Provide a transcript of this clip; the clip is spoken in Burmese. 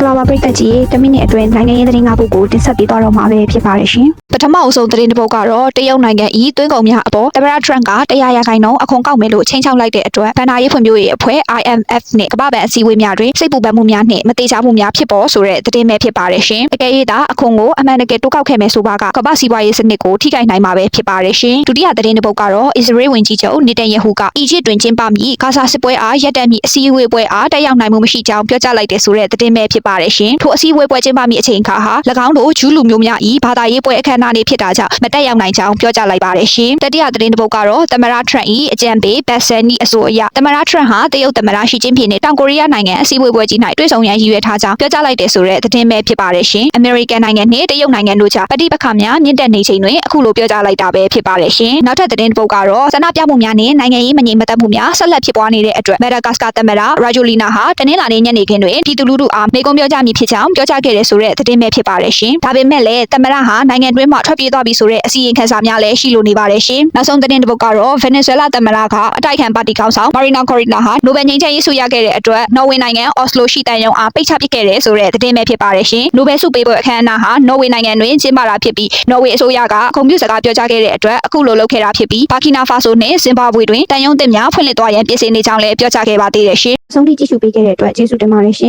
္ဂလာပါပရိသတ်ကြီးတမိနစ်အတွင်းနိုင်ငံရေးသတင်း၅ပုဒ်ကိုတင်ဆက်ပေးသွားတော့မှာပဲဖြစ်ပါတယ်ရှင် ပထမအဆုံးသတင်းတစ်ပုဒ်ကတော့တရုတ်နိုင်ငံဤသွင်းကုန်များအပေါ်သမ္မတထရန့်ကတရားရခိုင်နှုန်းအခွန်ကောက်မယ်လို့ချိန်ချောက်လိုက်တဲ့အတွက်ဗန်နာရေးဖွံ့ဖြိုးရေးအဖွဲ့ IMF နဲ့ကမ္ဘာ့ဘဏ်အစည်းအဝေးများတွင်စိတ်ပူပန်မှုများနှင့်မတိကျမှုများဖြစ်ပေါ်ဆိုတဲ့သတင်းပဲဖြစ်ပါတယ်ရှင်အကယ်၍သာအခွန်ကိုအမှန်တကယ်တိုးကောက်ခဲ့မယ်ဆိုပါကကမ္ဘာ့စီးပွားရေးစနစ်ကိုထိခိုက်နိုင်မှာပဲဖြစ်ပါတယ်ရှင်ဒုတိယသတင်းတစ်ပုဒ်ကတော့အစ္စရေးဝန်ကြီးချုပ်နေတန်ယဟူကအီဂျစ်တွင်ကျင်းပမည့်ဂါဇာစစ်ပွဲအားရပ်တန့်မည့်အစည်းအဝေးပွဲအားတက်ရောက်နိုင်မှုမရှိကြောင်းပြောကြားလိုက်တဲ့ဆိုတဲ့သတင်းပဲဖြစ်ပါတယ်ရှင်ထိုအစည်းအဝေးပွဲကျင်းပမည့်အချိန်အခါဟာ၎င်းတို့ဂျူးလူမျိုးများဤဘာသာရေးပွဲအခမ်းအနားလေးဖြစ်တာကြောင့်မတက်ရောက်နိုင်ကြောင်းပြောကြားလိုက်ပါတယ်ရှင်တတိယသတင်းတစ်ပုဒ်ကတော့သမ္မတထရန့်ဤအကြံပေးဘက်ဆန်နီအဆိုအရသမ္မတထရန့်ဟာတရုတ်သမ္မတရှီကျင်းဖျင်နဲ့တောင်ကိုရီးယားနိုင်ငံအစည်းအဝေးပွဲကြီး၌တွေ့ဆုံရန်ရည်ရွယ်ထားကြောင်းပြောကြားလိုက်တဲ့ဆိုတဲ့သတင်းပဲဖြစ်ပါတယ်ရှင်အမေရိကန်နိုင်ငံနဲ့တရုတ်နိုင်ငံတို့ကြားပဋိပက္ခများမြင့်တက်နေချိန်တွင်အခုလိုပြောကြားလိုက်တာပဲဖြစ်ပါတယ်ရှင်နောက်ထပ်သတင်းတစ်ပုဒ်ကတော့ဆန္ဒပြမှုများနဲ့နိုင်ငံရေးမငြိမ်မသက်မှုများဆက်လက်ဖြစ်ပွားနေတဲ့အတွက်မက်ဒါဂတ်စကာသမ္မတရာဂျိုလီနာဟာတနင်္လာနေ့ညနေခင်းတွင်ပြည်သူလူထုအားမေကွန်ပြောကြားမည်ဖြစ်ကြောင်းပြောကြားခဲ့တဲ့ဆိုတဲ့သတင်းပဲဖြစ်ပါတယ်ရှင်ဒါပေမဲ့လည်းသမ္မတဟာနိုင်ငံတွင်းမှာထွက်ပြေးသွားပြီဆိုတဲ့အစီရင်ခံစာများလည်းရှိလိုနေပါတယ်ရှင်နောက်ဆုံးသတင်းတစ်ပုဒ်ကတော့ဗင်နီဇွဲလားသမ္မတကအတိုက်ခံပါတီခေါင်းဆောင်မာရီနာကိုရီနာဟာနိုဘယ်ငြိမ်းချမ်းရေးဆုရခဲ့တဲ့အတွက်နော်ဝေနိုင်ငံအော်စလိုရှိတန်ယုံအားပိတ်ချပစ်ခဲ့တဲ့ဆိုတဲ့သတင်းပဲဖြစ်ပါတယ်ရှင်နိုဘယ်ဆုပေးပွဲအခမ်းအနားဟာနော်ဝေနိုင်ငံတွင်ကျင်းပတာဖြစ်ပြီးနော်ဝေအစိုးရကကွန်ပျူတာစကားပြောကြားခဲ့တဲ့အတွက်အခုလိုလုပ်ခဲ့တာဖြစ်ပြီးဘာကီနာဖာဆိုနဲ့ဇင်ဘာဘွေတွင်တန်ယုံတင်များဖွင့်လှစ်သွားရန်ပြင်ဆင်နေကြောင်းလည်းပြောကြားခဲ့ပါသေးတယ်ရှင်။ဆုံးဖြတ်ကြည့်ရှုပေးခဲ့တဲ့အတွက်ကျေးဇူးတင်ပါတယ်ရှင်